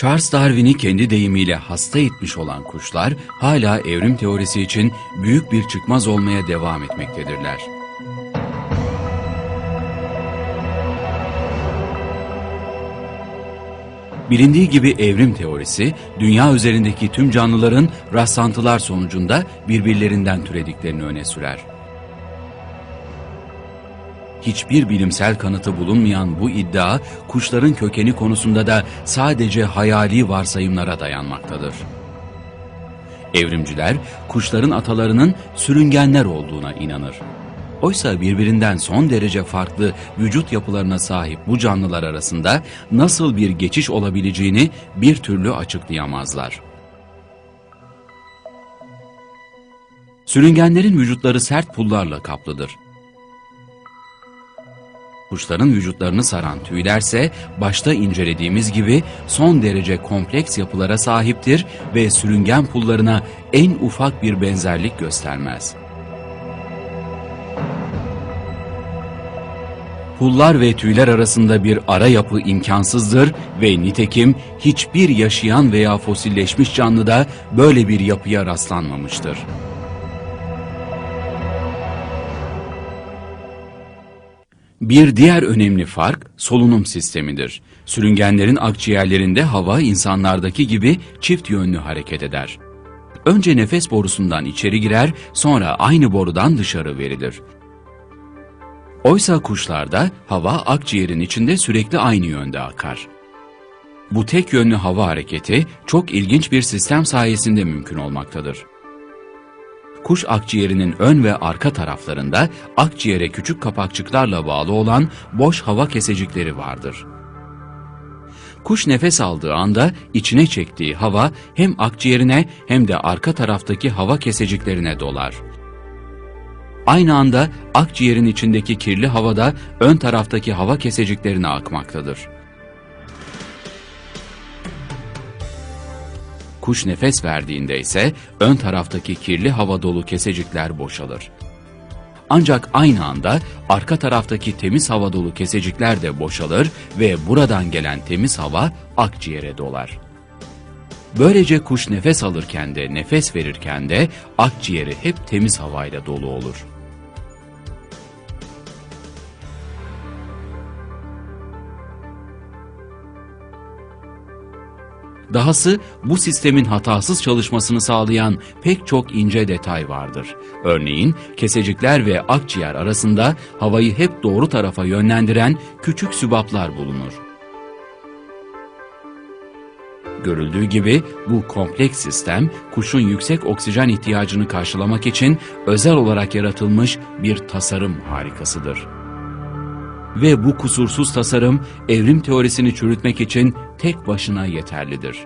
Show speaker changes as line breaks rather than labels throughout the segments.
Charles Darwin'i kendi deyimiyle hasta etmiş olan kuşlar hala evrim teorisi için büyük bir çıkmaz olmaya devam etmektedirler. Bilindiği gibi evrim teorisi, dünya üzerindeki tüm canlıların rastlantılar sonucunda birbirlerinden türediklerini öne sürer. Hiçbir bilimsel kanıtı bulunmayan bu iddia, kuşların kökeni konusunda da sadece hayali varsayımlara dayanmaktadır. Evrimciler, kuşların atalarının sürüngenler olduğuna inanır. Oysa birbirinden son derece farklı vücut yapılarına sahip bu canlılar arasında nasıl bir geçiş olabileceğini bir türlü açıklayamazlar. Sürüngenlerin vücutları sert pullarla kaplıdır. Kuşların vücutlarını saran tüylerse başta incelediğimiz gibi son derece kompleks yapılara sahiptir ve sürüngen pullarına en ufak bir benzerlik göstermez. Pullar ve tüyler arasında bir ara yapı imkansızdır ve nitekim hiçbir yaşayan veya fosilleşmiş canlıda böyle bir yapıya rastlanmamıştır. Bir diğer önemli fark solunum sistemidir. Sürüngenlerin akciğerlerinde hava insanlardaki gibi çift yönlü hareket eder. Önce nefes borusundan içeri girer, sonra aynı borudan dışarı verilir. Oysa kuşlarda hava akciğerin içinde sürekli aynı yönde akar. Bu tek yönlü hava hareketi çok ilginç bir sistem sayesinde mümkün olmaktadır. Kuş akciğerinin ön ve arka taraflarında akciğere küçük kapakçıklarla bağlı olan boş hava kesecikleri vardır. Kuş nefes aldığı anda içine çektiği hava hem akciğerine hem de arka taraftaki hava keseciklerine dolar. Aynı anda akciğerin içindeki kirli havada ön taraftaki hava keseciklerine akmaktadır. Kuş nefes verdiğinde ise ön taraftaki kirli hava dolu kesecikler boşalır. Ancak aynı anda arka taraftaki temiz hava dolu kesecikler de boşalır ve buradan gelen temiz hava akciğere dolar. Böylece kuş nefes alırken de nefes verirken de akciğeri hep temiz havayla dolu olur. Dahası bu sistemin hatasız çalışmasını sağlayan pek çok ince detay vardır. Örneğin kesecikler ve akciğer arasında havayı hep doğru tarafa yönlendiren küçük sübaplar bulunur. Görüldüğü gibi bu kompleks sistem kuşun yüksek oksijen ihtiyacını karşılamak için özel olarak yaratılmış bir tasarım harikasıdır. Ve bu kusursuz tasarım evrim teorisini çürütmek için tek başına yeterlidir.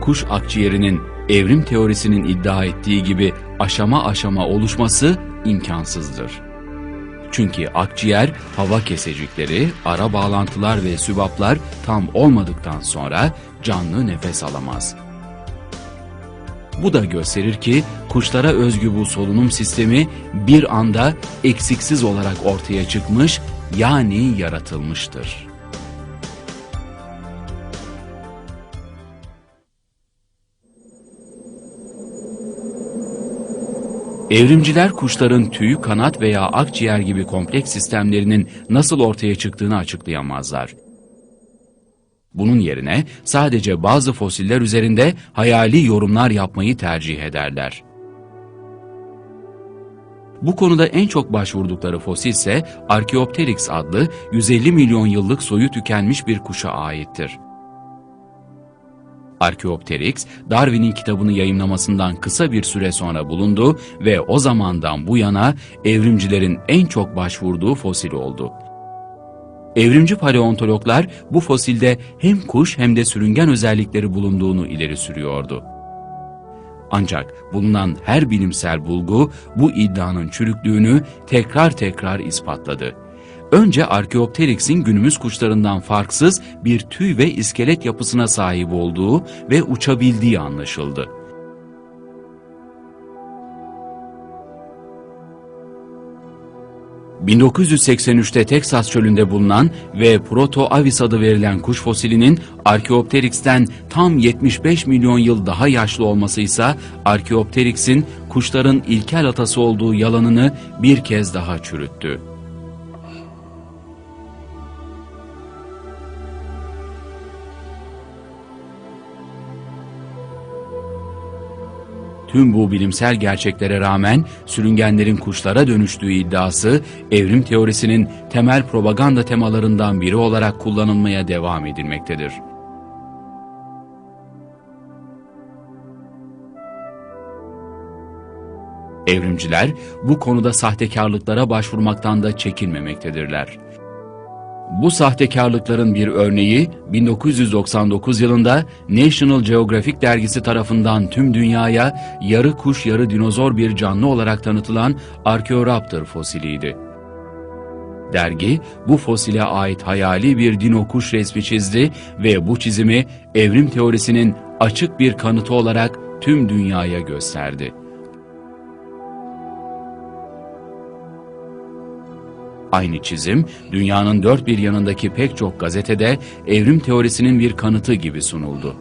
Kuş akciğerinin evrim teorisinin iddia ettiği gibi aşama aşama oluşması imkansızdır. Çünkü akciğer, hava kesecikleri, ara bağlantılar ve sübaplar tam olmadıktan sonra canlı nefes alamaz. Bu da gösterir ki kuşlara özgü bu solunum sistemi bir anda eksiksiz olarak ortaya çıkmış yani yaratılmıştır. Evrimciler kuşların tüy, kanat veya akciğer gibi kompleks sistemlerinin nasıl ortaya çıktığını açıklayamazlar. Bunun yerine sadece bazı fosiller üzerinde hayali yorumlar yapmayı tercih ederler. Bu konuda en çok başvurdukları fosil ise Archaeopteryx adlı 150 milyon yıllık soyu tükenmiş bir kuşa aittir. Archaeopteryx, Darwin'in kitabını yayımlamasından kısa bir süre sonra bulundu ve o zamandan bu yana evrimcilerin en çok başvurduğu fosil oldu. Evrimci paleontologlar bu fosilde hem kuş hem de sürüngen özellikleri bulunduğunu ileri sürüyordu. Ancak bulunan her bilimsel bulgu bu iddianın çürüklüğünü tekrar tekrar ispatladı. Önce Archaeopteryx'in günümüz kuşlarından farksız bir tüy ve iskelet yapısına sahip olduğu ve uçabildiği anlaşıldı. 1983'te Teksas çölünde bulunan ve Proto avis adı verilen kuş fosilinin Archaeopteryx'ten tam 75 milyon yıl daha yaşlı olması ise Archaeopteryx'in kuşların ilkel atası olduğu yalanını bir kez daha çürüttü. Tüm bu bilimsel gerçeklere rağmen sürüngenlerin kuşlara dönüştüğü iddiası evrim teorisinin temel propaganda temalarından biri olarak kullanılmaya devam edilmektedir. Evrimciler bu konuda sahtekarlıklara başvurmaktan da çekinmemektedirler. Bu sahtekarlıkların bir örneği 1999 yılında National Geographic dergisi tarafından tüm dünyaya yarı kuş yarı dinozor bir canlı olarak tanıtılan Archaeoraptor fosiliydi. Dergi bu fosile ait hayali bir dino kuş resmi çizdi ve bu çizimi evrim teorisinin açık bir kanıtı olarak tüm dünyaya gösterdi. Aynı çizim, dünyanın dört bir yanındaki pek çok gazetede evrim teorisinin bir kanıtı gibi sunuldu.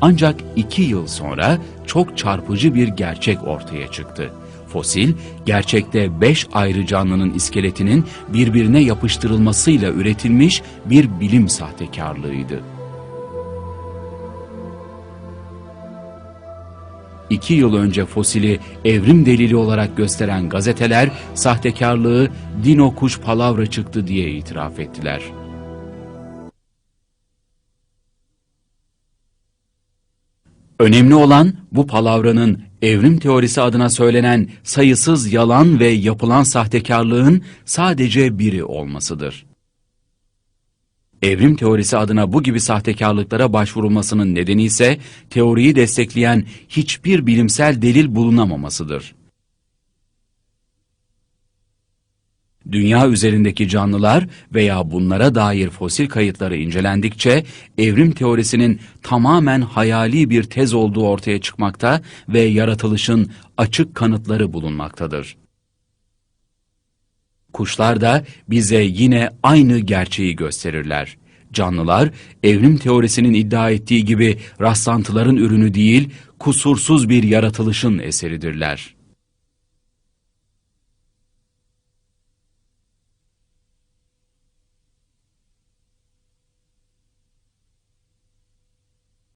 Ancak iki yıl sonra çok çarpıcı bir gerçek ortaya çıktı. Fosil, gerçekte beş ayrı canlının iskeletinin birbirine yapıştırılmasıyla üretilmiş bir bilim sahtekarlığıydı. İki yıl önce fosili evrim delili olarak gösteren gazeteler sahtekarlığı dino kuş palavra çıktı diye itiraf ettiler. Önemli olan bu palavranın evrim teorisi adına söylenen sayısız yalan ve yapılan sahtekarlığın sadece biri olmasıdır. Evrim teorisi adına bu gibi sahtekarlıklara başvurulmasının nedeni ise teoriyi destekleyen hiçbir bilimsel delil bulunamamasıdır. Dünya üzerindeki canlılar veya bunlara dair fosil kayıtları incelendikçe evrim teorisinin tamamen hayali bir tez olduğu ortaya çıkmakta ve yaratılışın açık kanıtları bulunmaktadır. Kuşlar da bize yine aynı gerçeği gösterirler. Canlılar, evrim teorisinin iddia ettiği gibi rastlantıların ürünü değil, kusursuz bir yaratılışın eseridirler.